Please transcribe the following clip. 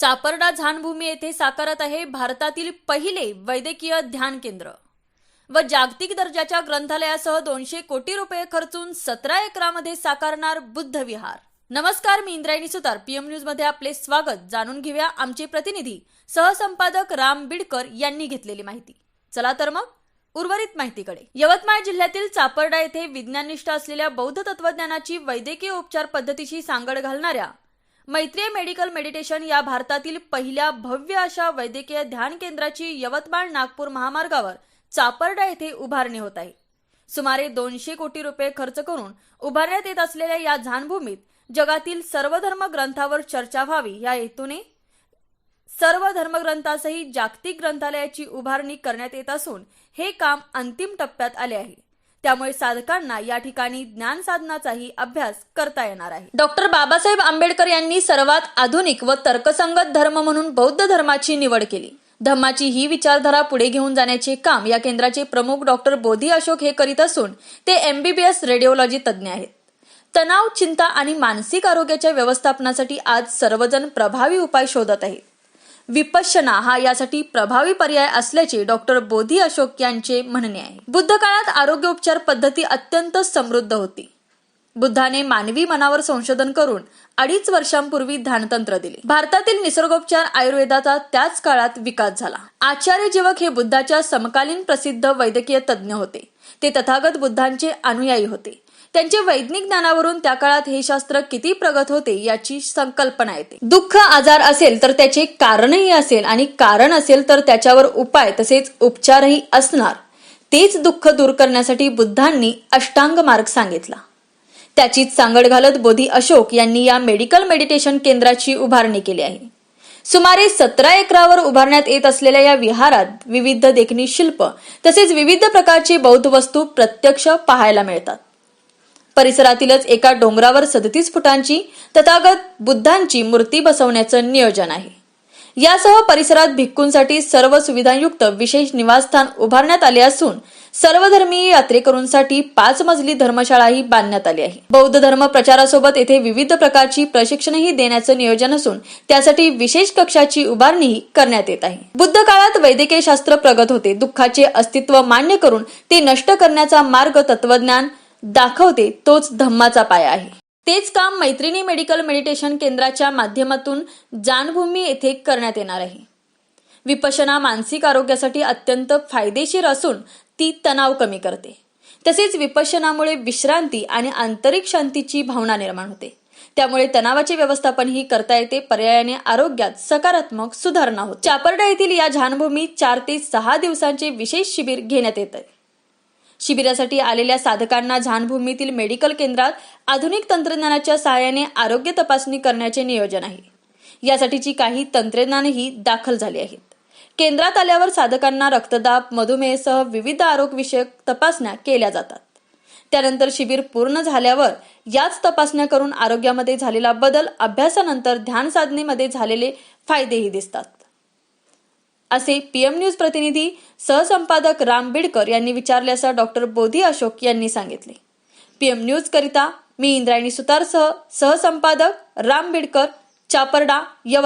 चापर्डा झानभूमी येथे साकारत आहे भारतातील पहिले वैद्यकीय ध्यान केंद्र. व जागतिक दर्जाच्या ग्रंथालयासह दोनशे कोटी रुपये खर्चून सतरा एकरामध्ये साकारणार बुद्ध विहार. नमस्कार मी इंद्रायणी सुतार. पीएम न्यूजमध्ये आपले स्वागत. जाणून घेऊया आमचे प्रतिनिधी सहसंपादक राम बिडकर यांनी घेतलेली माहिती. चला तर मग उर्वरित माहितीकडे. यवतमाळ जिल्ह्यातील चापर्डा येथे विज्ञाननिष्ठ असलेल्या बौद्ध तत्वज्ञानाची वैद्यकीय उपचार पद्धतीशी सांगड घालणाऱ्या मैत्रीय मेडिकल मेडिटेशन या भारतातील पहिल्या भव्य अशा वैद्यकीय ध्यान केंद्राची यवतमाळ नागपूर महामार्गावर चापर्डा येथे उभारणी होत आहे. सुमारे दोनशे कोटी रुपये खर्च करून उभारण्यात येत असलेल्या या झानभूमीत जगातील सर्व धर्म ग्रंथावर चर्चा व्हावी या हेतूने सर्व धर्मग्रंथासही जागतिक ग्रंथालयाची उभारणी करण्यात येत असून हे काम अंतिम टप्प्यात आले आहे. त्यामुळे साधकांना या ठिकाणी ज्ञान साधनाचाही अभ्यास करता येणार आहे. डॉक्टर बाबासाहेब आंबेडकर यांनी सर्वात आधुनिक व तर्कसंगत धर्म म्हणून बौद्ध धर्माची निवड केली. धम्माची ही विचारधारा पुढे घेऊन जाण्याचे काम या केंद्राचे प्रमुख डॉक्टर बोधी अशोक हे करीत असून ते एमबीबीएस रेडिओलॉजी तज्ज्ञ आहेत. तणाव चिंता आणि मानसिक आरोग्याच्या व्यवस्थापनासाठी आज सर्वजण प्रभावी उपाय शोधत आहेत. विपश्यना हा यासाठी प्रभावी पर्याय असल्याचे डॉक्टर बोधी अशोक यांचे म्हणणे आहे. बुद्ध काळात आरोग्य उपचार पद्धती अत्यंत समृद्ध होती. बुद्धाने मानवी मनावर संशोधन करून अडीच वर्षांपूर्वी ध्यानतंत्र दिले. भारतातील निसर्गोपचार आयुर्वेदाचा त्याच काळात विकास झाला. आचार्य जीवक हे बुद्धाच्या समकालीन प्रसिद्ध वैद्यकीय तज्ज्ञ होते. ते तथागत बुद्धांचे अनुयायी होते. त्यांचे वैज्ञानिक ज्ञानावरून त्या काळात हे शास्त्र किती प्रगत होते याची संकल्पना येते. दुःख आजार असेल तर त्याचे कारणही असेल आणि कारण असेल तर त्याच्यावर उपाय तसेच उपचारही असणार. तेच दुःख दूर करण्यासाठी बुद्धांनी अष्टांग मार्ग सांगितला. त्याचीच सांगड घालत बोधी अशोक यांनी या मेडिकल मेडिटेशन केंद्राची उभारणी केली आहे. सुमारे सतरा एकरावर उभारण्यात येत असलेल्या या विहारात विविध देखणी शिल्प तसेच विविध प्रकारची बौद्ध वस्तू प्रत्यक्ष पाहायला मिळतात. परिसरातीलच एका डोंगरावर सदतीस फुटांची तथागत बुद्धांची मूर्ती बसवण्याचं नियोजन आहे. यासह परिसरात भिक्खूंसाठी सर्व सुविधायुक्त विशेष निवासस्थान उभारण्यात आले असून सर्वधर्मीय यात्रेकरूंसाठी पाच मजली धर्मशाळाही बांधण्यात आली आहे. बौद्ध धर्म प्रचारासोबत येथे विविध प्रकारची प्रशिक्षणही देण्याचं नियोजन असून त्यासाठी विशेष कक्षाची उभारणीही करण्यात येत आहे. बुद्ध काळात वैद्यकीय शास्त्र प्रगत होते. दुःखाचे अस्तित्व मान्य करून ते नष्ट करण्याचा मार्ग तत्वज्ञान दाखवते तोच धम्माचा पाया आहे. तेच काम मैत्रिणी मेडिकल मेडिटेशन केंद्राच्या माध्यमातून जानभूमी येथे करण्यात येणार आहे. विपशना मानसिक आरोग्यासाठी अत्यंत फायदेशीर असून ती तणाव कमी करते. तसेच विपशनामुळे विश्रांती आणि आंतरिक शांतीची भावना निर्माण होते. त्यामुळे तणावाचे व्यवस्थापन ही करता येते पर्यायाने आरोग्यात सकारात्मक सुधारणा होते. चापर्डा येथील या झानभूमीत चार ते सहा दिवसांचे विशेष शिबिर घेण्यात येत आहे. शिबिरासाठी आलेल्या साधकांना झानभूमीतील मेडिकल केंद्रात आधुनिक तंत्रज्ञानाच्या सहाय्याने आरोग्य तपासणी करण्याचे नियोजन आहे. यासाठीची काही तंत्रज्ञानही दाखल झाली आहेत. केंद्रात आल्यावर साधकांना रक्तदाब मधुमेहसह विविध आरोग्यविषयक तपासण्या केल्या जातात. त्यानंतर शिबिर पूर्ण झाल्यावर याच तपासण्या करून आरोग्यामध्ये झालेला बदल अभ्यासानंतर ध्यान साधनेमध्ये झालेले फायदेही दिसतात. असे पीएम न्यूज प्रतिनिधी सहसंपादक राम बिडकर यांनी विचारले असं डॉक्टर बोधी अशोक यांनी सांगितले. पीएम न्यूज करिता मी इंद्रायणी सुतारसह सहसंपादक राम बिडकर चापर्डा यवत